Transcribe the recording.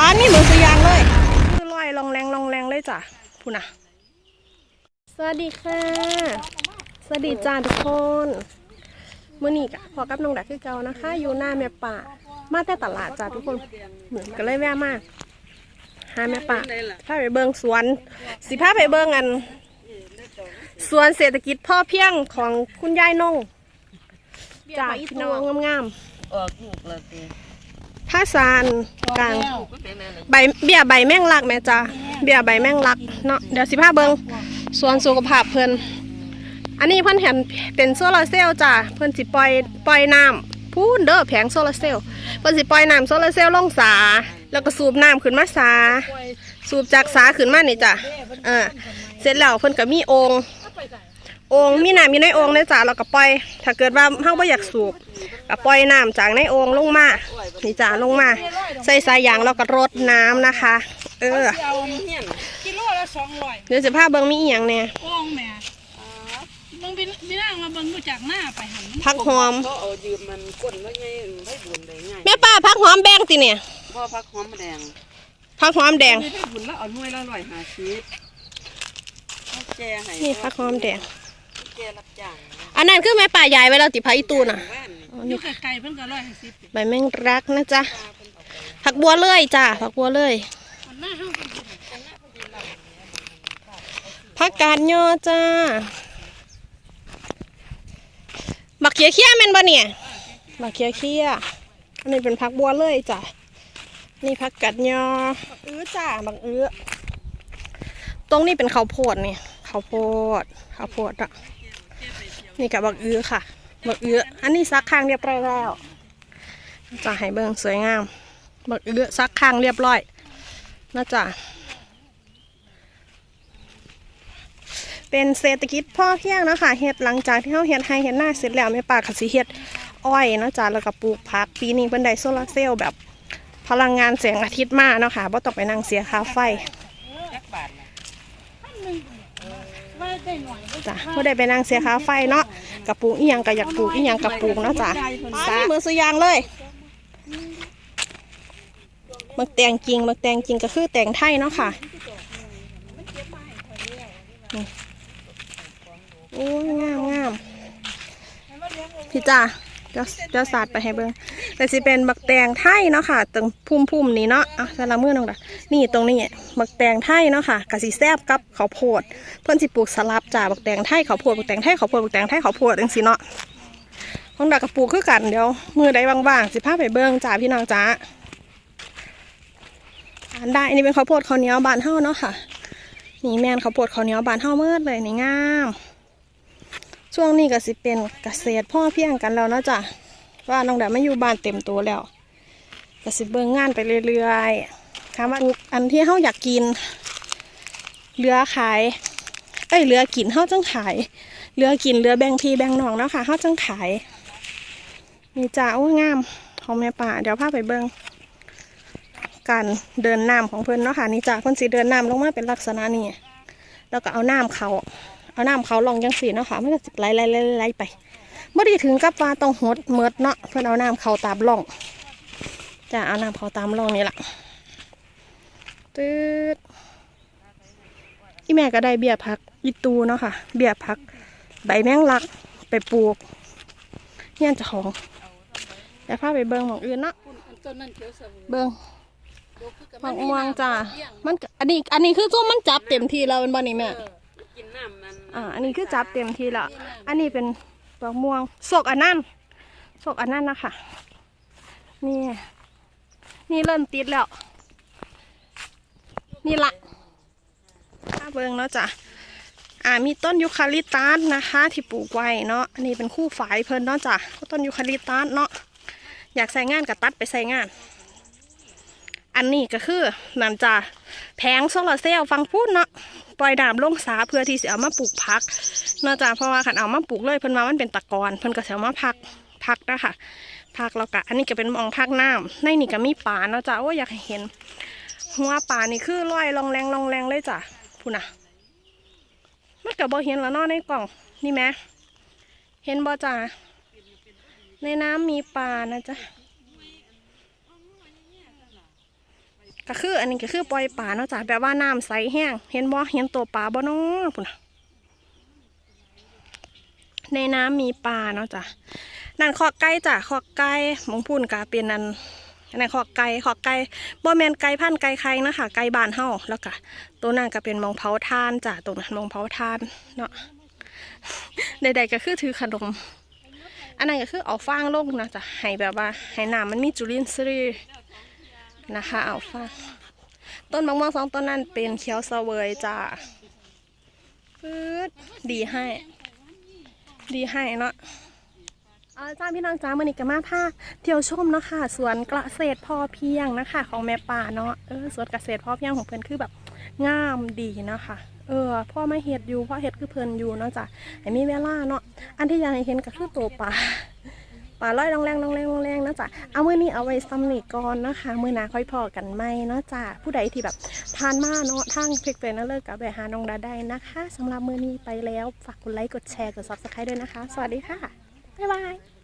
ป้านี่เหมือนสยางเลยคือลอยลองแรงลองแรงเลยจ้ะพูน่ะสวัสดีค่ะ สวัสดีจ้าทุกคนมื่อนี้กะพอกับน้องดักคือเก่านะคะ อยู่หน้าแม่ป่า มาแต่ตลาดจ้าทุกคนเหมือนก็เลยแวะมากหาแม่ป่าพาไปเบิงสวน สิพาไปเบิงอัน สวนเศรษฐกิจพ่อเพียงของคุณยายนงจ้าพี่น้องงามออกลูกแล้ว สิๆท่าซานกลางก็เป็นอะไรใบเบี้ยใบแมงลักแม่จ้าเบี้ยใบแมงลักเนาะเดี๋ยวสิพาเบิงสวนสุขภาพเพิ่นอันนี้เพิ่นเห็นเป็นโซลาร์เซลล์จ้าเพิ่นสิปล่อยปล่อยน้ำพูนเด้อแผงโซลาร์เซลล์เพิ่นสิปล่อยน้ำโซลาร์เซลล์ลงสา แล้วก็สูบน้ำขึ้นมาสา สูบจากสาขึ้นมานี่จ้ะเออเสร็จแล้วเพิ่นก็มีโองค์โองค์มีน้ำอยู่ในโองค์เลยจ้ะแล้วก็ปล่อย ถ้าเกิดว่าเฮาบ่อยากสูบก็ปล่อยน้ำจากในโองค์ลงมานี่จ้ะลงมา ใส่สายยางแล้วก็รดน้ำนะคะ เออเอาเฮียนกิโลละสองร้อยเดี๋ยวสิพาเบิ่งมีอีหยังแหน่โอ่งแม่เบิ่งพี่พี่นางมาเบิ่งรู้จักหน้าไปหันผักหอมเขาเอายืมมันก้นแล้วไงให้บุญได้ง่ายแม่ป้าผักหอมแบงติเนี่ยพ่อพักหอมแดงผักหอมแดงไม่ได้บุญแล้วเอาหน่วยละร้อยห้าสิบเอาแจให้นี่ผักหอมแดง แจรับจ้างอันนั้นคือแม่ป้ายายไว้แล้วติพาอีตูน่ะแว่นอยู่ไกลๆเพิ่นก็ร้อยห้าสิบใบแมงรักนะจ๊ะผักบัวเลยจ้ะผักบัวเลยมันหน้าห้างเพิ่นอยู่ผักกาดยอจ้าบักเขียเขี้ยแม่นบ่เนี่ยบักเขียเขี้ยอันนี้เป็นผักบัวเลยจ้ะนี่ผักกาดยอบักอื้อจ้าบักอื้อตรงนี้เป็นข้าวโพดเนี่ยข้าวโพดข้าวโพดอะ นี่กับบักอื้อค่ะ บักอื้ออันนี้ซักข้างเรียบร้อยแล้วจะให้เบิ่งสวยงาม บักอื้อซักข้างเรียบร้อยนะจ๊ะเป็นเศรษฐกิจพ่อเพียงนะคะเฮ็ดหลังจากที่เขาเฮ็ดให้เฮ็ดหน้าเสร็จแล้วแม่ปาก็สิเฮ็ดอ้อยนะจ้ะแล้วก็ปลูกผักปีนี้เพิ่นไดโซลาร์เซลล์แบบพลังงานแสงอาทิตย์มาเนาะค่ะบ่ต้องไปนั่งเสียค่าไฟ จักบาทนะไว้ได้หน่อยจ้ะบ่ได้ไปนั่งเสียค่าไฟเนาะกระปลูกอีหยังก็อยากปลูกอีหยังก็ปลูกเนาะจ้ะสามือสุยางเลยมักแตงจริงมักแตงจริงก็คือแตงไทยเนาะค่ะนี่โอ้ยงามงามพี่จ้า เดี๋ยวเดี๋ยวสาดไปให้เบิ่งแต่สิเป็นบักแตงไทยเนาะค่ะตรงพุ่มพุ่มๆนี้เนาะอะสารมือน้องดานี่ตรงนี้บักแตงไทยเนาะค่ะกะสิแซบกับข้าวโพดเพิ่อนสิปลูกสลับจ้าบักแตงไทยข้าวโพดบักแตงไทยข้าวโพดบักแตงไทยข้าวโพดจังซี่เนาะน้องดากับปลูกคือกันเดี๋ยวมือใดว่างๆสิพาไปเบิ่งจ้าพี่น้องจ้าอันได้อันนี้เป็นข้าวโพดข้าวเหนียวบานเฮาเนาะค่ะนี่แม่นข้าวโพดข้าวเหนียวบานเฮาเมื่อเลยนี่งาม ช่วงนี้ก็สิเป็นเกษตรพ่อเพียงกันแล้วเนาะจ้ะว่าน้องดาไม่อยู่บ้านเต็มตัวแล้วก็สิเบิ่งงานไปเรื่อยๆถามว่าอันที่เฮาอยากกินเหลือขายเอ้ยเหลือกินเฮาจังขายเหลือกินเหลือแบ่งพี่แบ่งน้องเนาะค่ะเฮาจังขายนี่จ้าโอ้งามของแม่ป่าเดี๋ยวพาไปเบิ่งการเดินน้ำของเพิ่อนเนาะค่ะนี่จ้าเพิ่อนสิเดินน้ำลงมาเป็นลักษณะนี้แล้วก็เอาน้ำเขา เอาน้ำเขาลองจังสีเนาะค่ะมันก็สิไหลไหลไหลไหลไปไม่ได้ถึงกับว่าต้องหดเมิดเนาะเพื่อนเอาน้ำเขาตามร่องจะเอาน้ำเขาตามร่องนี่แหละตืดอีแม่ก็ได้เบี้ยพักอีตูเนาะค่ะ เบี้ยพัก ใบแมงลักไปปลูกเฮียนเจ้าของแต่พาไปเบิ่งหมองอื่นเนาะต้นนั้นเขียวเสมอเบิ่งดกคือกับผักม่วงจ้ามันก็อันนี้อันนี้คือส้มมันจับเต็มที่แล้วเป็นบ่นี่แม่ กินน้ำมันอ่าอันนี้คือจับเต็มทีละอันนี้เป็นดอกม่วงโศกอันนั้นโศกอันนั้นนะคะนี่นี่เริ่มติดแล้ว นี่ละถ้าเบิงเนาะจ้ะอ่ามีต้นยูคาลิปตัสนะคะ ที่ปลูกไว้เนาะอันนี้เป็นคู่ฝายเพิ่นเนาะจ้ะต้นยูคาลิปตัสเนาะอยากใส่งานกับตัดไปใส่งาน อันนี้ก็คือนั่นจ้ะแผงโซลาร์เซลล์ฟังพูดเนาะ ปล่อยดามลงสาเพื่อที่จะเอามาปลูกพักเนื่องจากเพราะว่าขันเอามาปลูกเลยเพิ่นว่ามันเป็นตะกอนเพิ่นก็จะเอามาพักพักนะคะพักแล้วก็อันนี้ก็เป็นมองพักน้ำในนี่ก็มีป่าเนาะจ้าโอ้อยากเห็น หัวป่านี่คือลอยลองแรงลองแรงเลยจ้ะพูน่ะมันก็บ่เห็นแล้วเนาในกล่องนี่ไหมเห็นบ่จ้าในน้ำมีป่านะจ๊ะ ก็คืออันนี้ก็คือปล่อยปลาเนาะจ้ะแบบว่าน้ำใสแห้ง เห็นบ่เห็นตัวปลาบ่เนาะพุ่นในน้ำมีปลาเนาะจ้ะนั่นขอกไก่จ้ะขอกไก่มงพุ่นก็เป็นนั่นนนั้นขอกไก่ขอกไก่บ่แมนไก่พันไก่ไข่นะคะไก่บ้านเฮาแล้วก็ตัวนั้นก็เป็นมองเผาทานจ้ะตรงนั้นมองเผาทานเนาะใดๆก็คือถือขนมอันนั้นก็คือเอาฟางลงนะจ๊ะให้แบบว่าให้น้ำมันมีจุลินทรีย์ นะคะเอาฟางต้นมะม่วงสองต้นนั้นเป็นเขียวเสวยจ้าปื๊ดดีให้ ดีให้เนาะเอาละจ้าพี่น้องจ้ามื่อนี้ก็มาพาเที่ยวชมเนาะค่ะสวนเกษตรพอเพียงนะคะ ของแม่ป่าเนาะเออสวนเกษตรพอเพียงของเพื่อนคือแบบงามดีนะคะเออพ่อไม่เห็ดอยู่พ่อเห็ดคือเพิ่นอยู่เนาะจ้ะให้มีเวลาเนาะอันที่ยากให้เห็นก็คือตัวปลา ป่าลอยลองแรงลองแรงลองแรงนะจ๊ะเอามือนี้เอาไว้ซ้ำนี่ก่อนนะคะมือหนาค่อยพอกันไหมเนาะจ๊ะผู้ใดที่แบบทานมาเนาะทั้งเฟกเฟนเลิกกับไปหาน้องดาได้นะคะสำหรับมือนี้ไปแล้วฝากกดไลค์กดแชร์กดซับสไครต์ด้วยนะคะ สวัสดีค่ะบ๊ายบาย